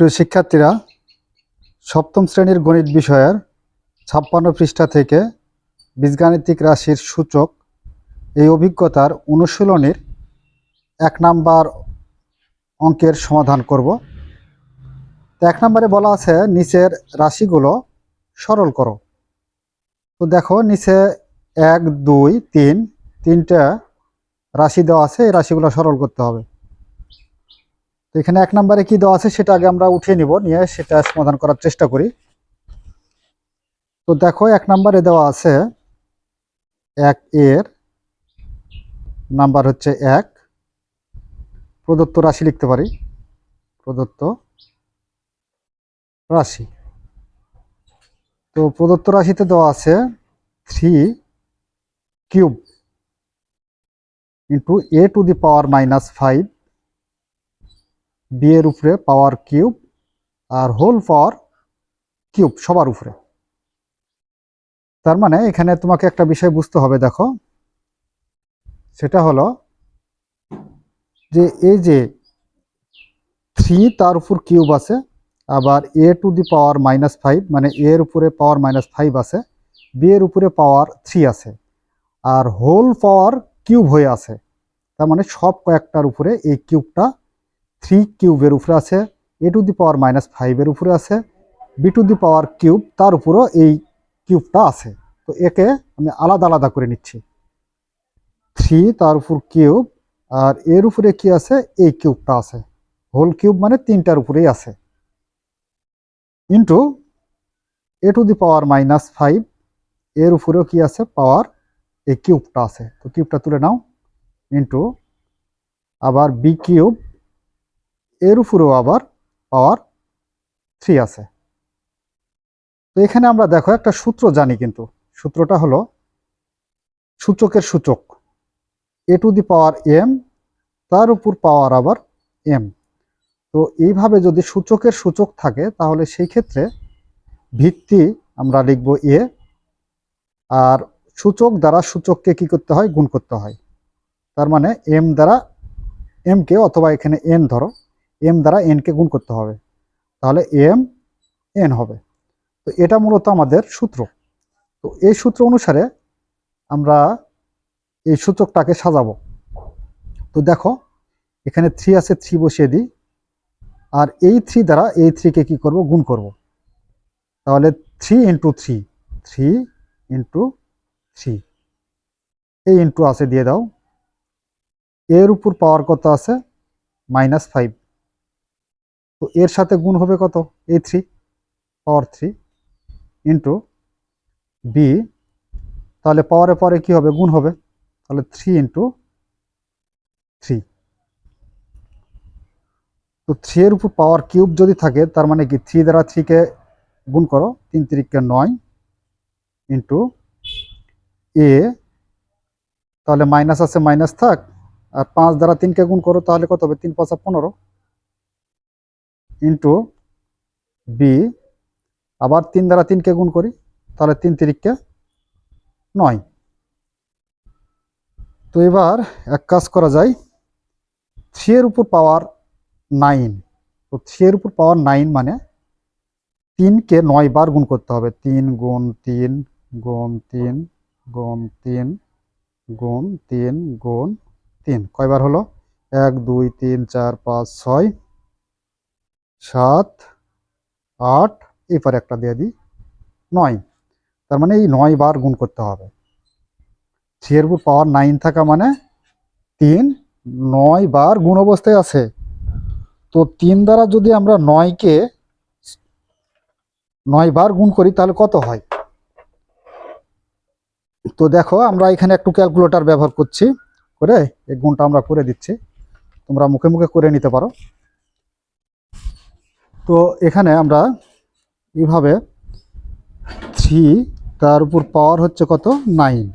প্রিয় শিক্ষার্থীরা, সপ্তম শ্রেণির গণিত বিষয়ের ছাপ্পান্ন পৃষ্ঠা থেকে বীজগাণিতিক রাশির সূচক এই অভিজ্ঞতার অনুশীলনের এক নাম্বার অঙ্কের সমাধান করব। তো এক নম্বরে বলা আছে, নিচের রাশিগুলো সরল করো। তো দেখো, নিচে এক, দুই, তিন, তিনটা রাশি দেওয়া আছে, এই রাশিগুলো সরল করতে হবে। তো এখানে এক নম্বরে কি দেওয়া আছে সেটা আগে আমরা উঠিয়ে নিব, নিয়ে সেটা সমাধান করার চেষ্টা করি। তো দেখো এক নম্বরে দেওয়া আছে এক এর নাম্বার হচ্ছে এক। প্রদত্ত রাশি লিখতে পারি। প্রদত্ত রাশি। তো প্রদত্ত রাশিতে দেওয়া আছে three cube into a to the power minus five b এর উপরে পাওয়ার কিউব আর হোল পাওয়ার কিউব সবার উপরে। তার মানে এখানে তোমাকে একটা বিষয় বুঝতে হবে, দেখো। সেটা হলো যে এই যে থ্রি তার উপর কিউব আছে, আবার a to the power minus five মানে এর উপরে পাওয়ার মাইনাস ফাইভ আছে বি এর উপরে পাওয়ার থ্রি আছে, আর হোল পাওয়ার কিউব হয়ে আছে। তার মানে সব কয়েকটার উপরে এই কিউবটা থ্রি কিউবের উপরে আছে এ টু দি পাওয়ার মাইনাস ফাইভের উপরে আছে b to the power cube তার উপরও এই কিউবটা আছে। তো একে আমি আলাদা আলাদা করে নিচ্ছি। থ্রি তার উপর কিউব আর এর উপরে কি আছে? এই কিউবটা আছে। হোল কিউব মানে তিনটার উপরেই আছে। Into a to the power minus five এর উপরেও কি আছে? পাওয়ার এই কিউবটা আছে। তো কিউবটা তুলে নাও। ইন্টু আবার বি কিউব এর উপরেও আবার পাওয়ার থ্রি আছে। তো এখানে আমরা দেখো একটা সূত্র জানি কিন্তু। সূত্রটা হলো সূচকের সূচক। এ টু দি পাওয়ার এম তার উপর পাওয়ার আবার এম তো এইভাবে যদি সূচকের সূচক থাকে, তাহলে সেই ক্ষেত্রে ভিত্তি আমরা লিখব এ আর সূচক দ্বারা সূচককে কি করতে হয়? গুণ করতে হয়। তার মানে এম দ্বারা এমকে অথবা এখানে এন ধরো। এম দ্বারা এনকে গুণ করতে হবে। তাহলে এম এন হবে। তো এটা মূলত আমাদের সূত্র। তো এই সূত্র অনুসারে আমরা এই সূচকটাকে সাজাবো। তো দেখো, এখানে থ্রি আছে থ্রি বসিয়ে দিই। আর এই থ্রি দ্বারা এই থ্রিকে কি করব? গুণ করব। তাহলে three into three three into three এই ইন্টু আছে, দিয়ে দাও। এর উপর পাওয়ার কত আছে? মাইনাস ফাইভ তো এর সাথে গুণ হবে কত? এই three power three into B তাহলে পাওয়ারে পরে কি হবে? গুণ হবে। তাহলে থ্রি ইন্টু থ্রি তো থ্রি এর উপর পাওয়ার কিউব যদি থাকে, তার মানে কি? থ্রি দ্বারা থ্রিকে গুণ করো, তিন তিরিককে নয় ইন্টু এ তাহলে মাইনাস আছে মাইনাস থাক। আর পাঁচ দ্বারা তিনকে গুণ করো, তাহলে কত হবে? তিন পাঁচা পনেরো। ইন্টু বি আবার তিন দ্বারা তিনকে গুণ করি, তাহলে তিন তিরিককে নয়। তো এবার এক কাজ করা যায় থ্রি এর উপর পাওয়ার নাইন তো থ্রি এর উপর পাওয়ার নাইন মানে তিনকে নয় বার গুণ করতে হবে। তিন গুণ তিন গুণ তিন গুণ তিন গুণ তিন গুণ তিন। কয়বার হলো? এক, দুই, তিন, চার, পাঁচ, ছয়। সাত, আট, এরপরে একটা দিয়ে দিই, নয়। তার মানে এই নয় বার গুণ করতে হবে। থ্রি এর উপর পাওয়ার নাইন থাকা মানে তিন, নয় বার গুণ অবস্থায় আছে। তো তিন দ্বারা যদি আমরা নয়কে নয় বার গুণ করি, তাহলে কত হয়? তো দেখো, আমরা এখানে একটু ক্যালকুলেটর ব্যবহার করছি, করে এই গুণটা আমরা করে দিচ্ছি। তোমরা মুখে মুখে করে নিতে পারো। তো এখানে আমরা এইভাবে থ্রি তার উপর পাওয়ার হচ্ছে কত? নাইন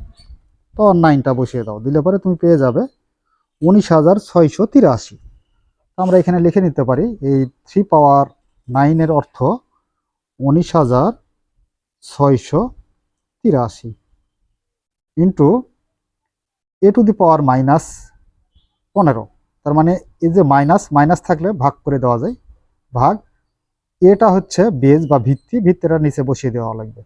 পাওয়ার নাইনটা বসিয়ে দাও, দিলে পরে তুমি পেয়ে যাবে উনিশ হাজার ছয়শো তিরাশি। আমরা এখানে লিখে নিতে পারি, এই থ্রি পাওয়ার নাইনের অর্থ উনিশ হাজার ছয়শো তিরাশি। Into a to the power minus পনেরো। তার মানে এই যে মাইনাস মাইনাস থাকলে ভাগ করে দেওয়া যায়, ভাগ এটা হচ্ছে বেজ বা ভিত্তি, ভিত্তিটা নিচে বসিয়ে দেওয়া লাগবে।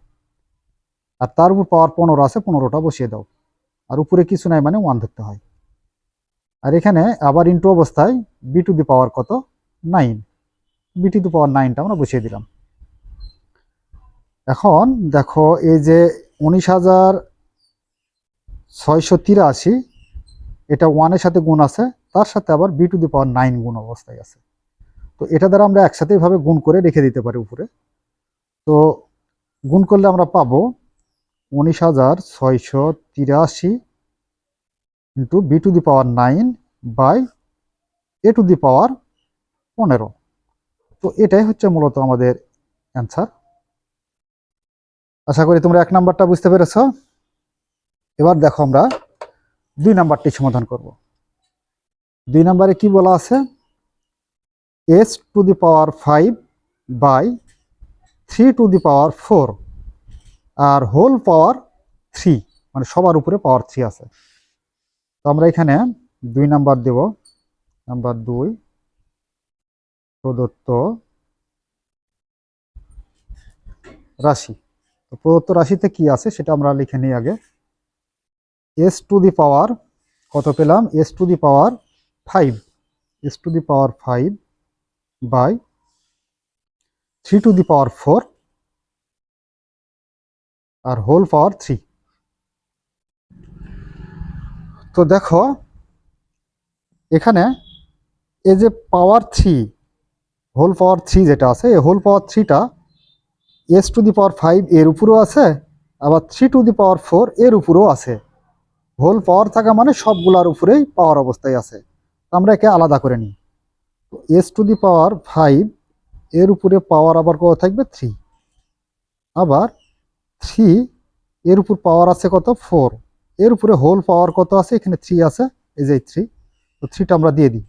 আর তার উপর পাওয়ার পনেরো আছে, পনেরোটা বসিয়ে দাও। আর উপরে কিছু নাই মানে ওয়ান ধরতে হয়। আর এখানে আবার ইন্টু অবস্থায় বি টু দি পাওয়ার কত? Nine B to the power নাইনটা আমরা বসিয়ে দিলাম। এখন দেখো এই যে উনিশ হাজার ছয়শো তিরাশি, এটা ওয়ানের সাথে গুণ আছে, তার সাথে আবার B to the power nine গুণ অবস্থায় আছে। তো এটা দ্বারা আমরা একসাথে এভাবে গুণ করে রেখে দিতে পারি উপরে। তো গুণ করলে আমরা পাবো উনিশ হাজার ছয়শো তিরাশি into B to the power nine by a to the power পনেরো। তো এটাই হচ্ছে মূলত আমাদের অ্যান্সার আশা করি তোমরা এক নাম্বারটা বুঝতে পেরেছ। এবার দেখো আমরা দুই নাম্বারটি সমাধান করব। দুই নাম্বারে কি বলা আছে? S to the power five by three to the power four R whole power three মানে সবার উপরে পাওয়ার থ্রি আছে। তো আমরা এখানে দুই নাম্বার দেব। নাম্বার দুই, প্রদত্ত রাশি। তো প্রদত্ত রাশিতে কি আছে সেটা আমরা লিখে নিই আগে। এস টু দি পাওয়ার কত পেলাম? S to the power five. S to the power five by three to the power four R whole power three তো দেখো, এখানে এই যে power three whole power three যেটা আছে, এই হোল পাওয়ার থ্রিটা S to the power five এর উপরেও আছে, আবার three to the power four এর উপরেও আছে। হোল পাওয়ার থাকা মানে সবগুলার উপরেই পাওয়ার অবস্থায় আছে। আমরা একে আলাদা করে নিই। S to the power five এর উপরে পাওয়ার আবার কত থাকবে? থ্রি আবার থ্রি এর উপর পাওয়ার আছে কত? ফোর এর উপরে হোল পাওয়ার কত আছে? এখানে থ্রি আছে, এই যে থ্রি তো থ্রিটা আমরা দিয়ে দিই।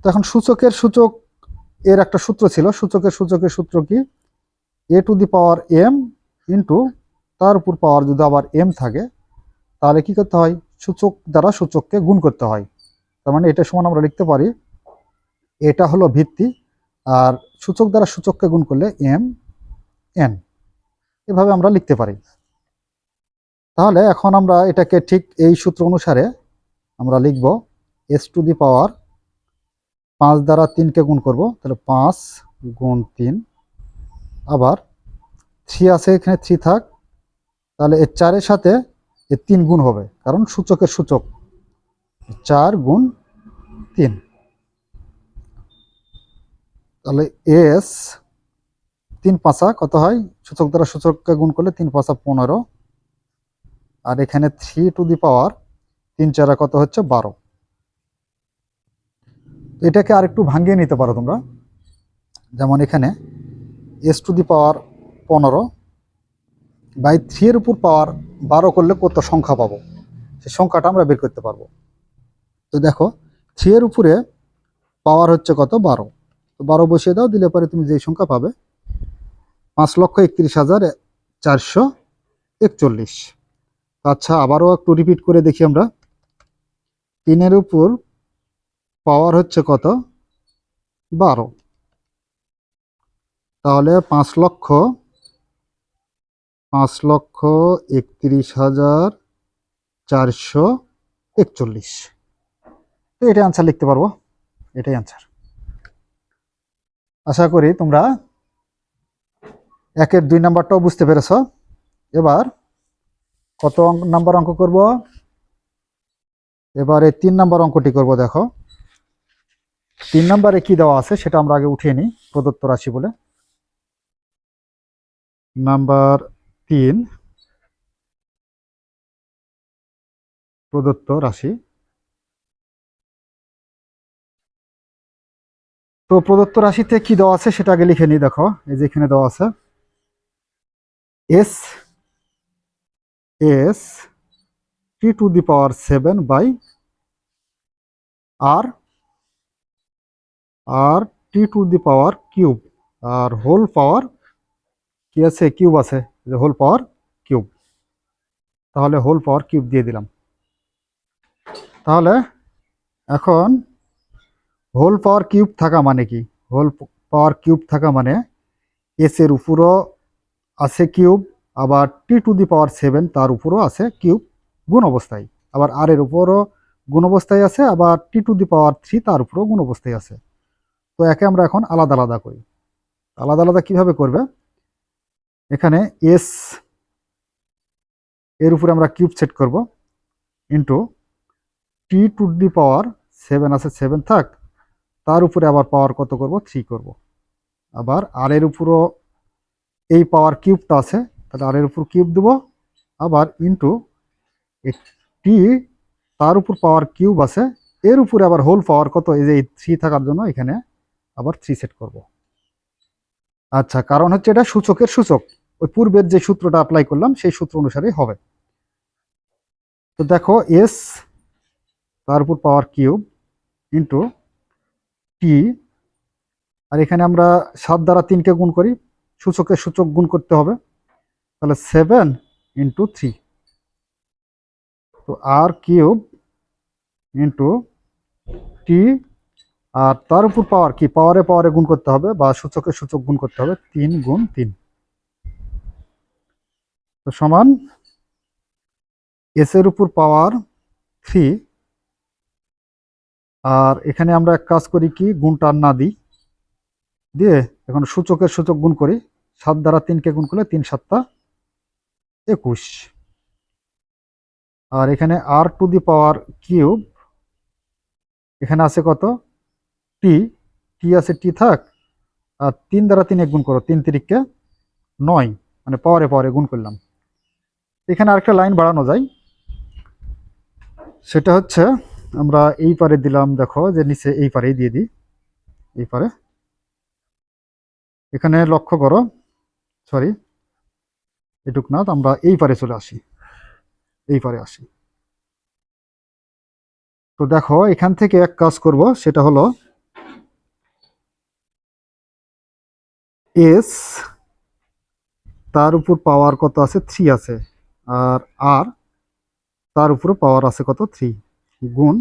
তো এখন সূচকের সূচক, এর একটা সূত্র ছিল। সূচকের সূচকের সূত্র কি? A to the power m into তার উপর পাওয়ার যদি আবার এম থাকে, তাহলে কি করতে হয়? সূচক দ্বারা সূচককে গুণ করতে হয়। তার মানে এটা সমান আমরা লিখতে পারি, এটা হলো ভিত্তি, আর সূচক দ্বারা সূচককে গুণ করলে এম এন এভাবে আমরা লিখতে পারি। তাহলে এখন আমরা এটাকে ঠিক এই সূত্র অনুসারে আমরা লিখব এস টু দি পাওয়ার পাঁচ দ্বারা তিনকে গুণ করব, তাহলে পাঁচ গুণ তিন, আবার থ্রি আছে এখানে থ্রি থাক, তাহলে এর চারের সাথে এর তিন গুণ হবে, কারণ সূচকের সূচক, চার গুণ তিন। তাহলে এস তিন পাঁচা কত হয়? সূচক দ্বারা সূচককে গুণ করলে তিন পাঁচা পনেরো। আর এখানে থ্রি টু দি পাওয়ার তিন চারা কত হচ্ছে? বারো। এটাকে আর একটু ভাঙিয়ে নিতে পারো তোমরা। যেমন এখানে এস টু দি পাওয়ার পনেরো বাই থ্রি এর উপর পাওয়ার বারো করলে কত সংখ্যা পাবো? সেই সংখ্যাটা আমরা বের করতে পারব। তো দেখো এর উপরে পাওয়ার হচ্ছে কত? বারো। তো বারো বসিয়ে দাও, দিলে পরে তুমি যেই সংখ্যা পাবে, পাঁচ লক্ষ একত্রিশ হাজার চারশো একচল্লিশ। আচ্ছা আবারও একটু রিপিট করে দেখি আমরা। তিনের উপর পাওয়ার হচ্ছে কত? বারো। তাহলে পাঁচ লক্ষ পাঁচ লক্ষ একত্রিশ হাজার চারশো একচল্লিশ। তো এটা অ্যান্সার লিখতে পারব। এটাই অ্যান্সার আশা করি তোমরা একের দুই নাম্বারটাও বুঝতে পেরেছ। এবার কত নাম্বার অঙ্ক করব? এবারে তিন নাম্বার অঙ্কটি করব, দেখো। তিন নাম্বারে কি দেওয়া আছে সেটা আমরা আগে উঠিয়ে নিই, প্রদত্ত রাশি বলে। নাম্বার তিন, প্রদত্ত রাশি। তো প্রদত্ত রাশিতে কি দেওয়া আছে সেটা আগে লিখে নিই, দেখো, এই যে এখানে দেওয়া আছে। S S T to the power seven by R R T to the power cube R whole power কি আছে? কিউব আছে যে হোল পাওয়ার কিউব তাহলে হোল পাওয়ার কিউব দিয়ে দিলাম। তাহলে এখন হোল পাওয়ার কিউব থাকা মানে কি? হোল পাওয়ার কিউব থাকা মানে এস এর উপরও আছে কিউব, আবার টি টু দি পাওয়ার সেভেন তার উপরও আছে কিউব গুণ অবস্থায়। আবার আর এর উপরও গুণ অবস্থায় আছে, আবার টি টু দি পাওয়ার থ্রি তার উপরও গুণ অবস্থায় আছে। তো একে আমরা এখন আলাদা আলাদা করি। আলাদা আলাদা কীভাবে করবে? এখানে এস এর উপরে আমরা কিউব সেট করব। Into T to the power seven আছে সেভেন থাক। তার উপরে আবার পাওয়ার কত করব? থ্রি করব। আবার আর এর উপরও এই পাওয়ার কিউবটা আছে, তাহলে আর এর উপর কিউব দেবো। আবার ইন্টু টি তার উপর পাওয়ার কিউব আছে, এর উপরে আবার হোল পাওয়ার কত? এই যে থ্রি থাকার জন্য এখানে আবার থ্রি সেট করব। আচ্ছা কারণ হচ্ছে এটা সূচকের সূচক। ওই পূর্বের যে সূত্রটা অ্যাপ্লাই করলাম, সেই সূত্র অনুসারেই হবে। তো দেখো এস তার উপর পাওয়ার কিউব ইন্টু টি আর এখানে আমরা সাত দ্বারা তিনকে গুণ করি সূচকের সূচক গুণ করতে হবে। তাহলে সেভেন ইন্টু থ্রি তো আর কিউব ইন্টু টি আর তার উপর পাওয়ার কি? পাওয়ারে পাওয়ারে গুণ করতে হবে বা সূচকের সূচক গুণ করতে হবে, তিন গুণ তিন। তো সমান এস এর উপর পাওয়ার থ্রি আর এখানে আমরা এক কাজ করি কি, গুণটা না দিই। দিয়ে এখন সূচকের সূচক গুণ করি। সাত দ্বারা তিনকে গুণ করলে তিন সাতটা একুশ। আর এখানে আর টু দি পাওয়ার কিউব এখানে আছে কত? টি টি আছে টি থাক, আর তিন দ্বারা তিন এক গুণ করো, তিন তিরিককে নয় মানে পাওয়ারে পাওয়ারে গুণ করলাম। এখানে আরেকটা লাইন বাড়ানো যায়। সেটা হচ্ছে আমরা এই পারে দিলাম, দেখো, যে নিচে এই পারেই দিয়ে দিই। এই পারে। এখানে লক্ষ্য করো সরি এটুক না আমরা এই পারে চলে আসি। এই পারে আসি। তো দেখো, এখান থেকে এক কাজ করব, সেটা হলো এস তার উপর পাওয়ার কত আছে? থ্রি আছে। আর আর তার উপর পাওয়ার আছে কত? থ্রি গুণ।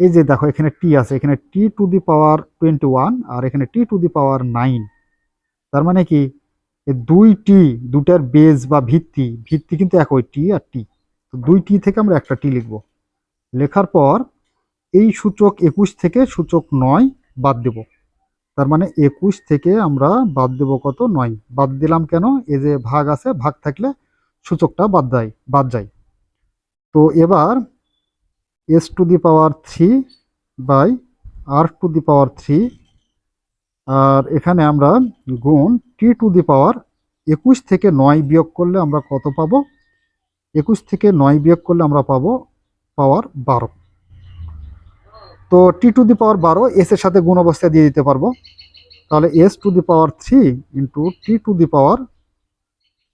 এই যে দেখো, এখানে টি আছে, এখানে T to the power twenty one আর এখানে T to the power nine তার মানে কি? দুই টি দুটার বেজ বা ভিত্তি ভিত্তি কিন্তু একই টি আর টি তো দুই টি থেকে আমরা একটা টি লিখব। লেখার পর এই সূচক একুশ থেকে সূচক নয় বাদ দেব। তার মানে একুশ থেকে আমরা বাদ দেব কত? নয়। বাদ দিলাম কেন? এই যে ভাগ আছে, ভাগ থাকলে সূচকটা বাদ দেয়, বাদ যায়। তো এবার S to the power three by R to the power three আর এখানে আমরা গুণ টি টু দি পাওয়ার একুশ থেকে নয় বিয়োগ করলে আমরা কত পাবো? একুশ থেকে নয় বিয়োগ করলে আমরা পাবো পাওয়ার বারো। তো টি টু দি পাওয়ার বারো এস এর সাথে গুণ অবস্থায় দিয়ে দিতে পারব। তাহলে S to the power three into T to the power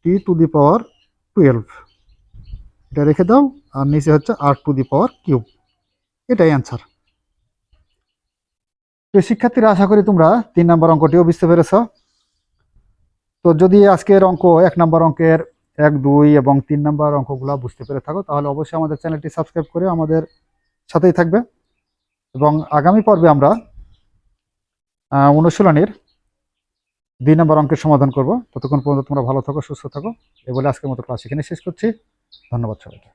T to the power twelve এটা রেখে দাও, আর নিচে হচ্ছে R to the power cube. এটাই অ্যান্সার তো শিক্ষার্থীরা, আশা করি তোমরা তিন নম্বর অঙ্কটিও বুঝতে পেরেছ। তো যদি আজকের অঙ্ক এক নম্বর অঙ্কের এক, দুই এবং তিন নম্বর অঙ্কগুলো বুঝতে পেরে থাকো, তাহলে অবশ্যই আমাদের চ্যানেলটি সাবস্ক্রাইব করে আমাদের সাথেই থাকবে। এবং আগামী পর্বে আমরা অনুশীলনের দুই নম্বর অঙ্কের সমাধান করব। ততক্ষণ পর্যন্ত তোমরা ভালো থাকো, সুস্থ থাকো। এ বলে আজকের মতো ক্লাস এখানে শেষ করছি। ধন্যবাদ সবাইকে।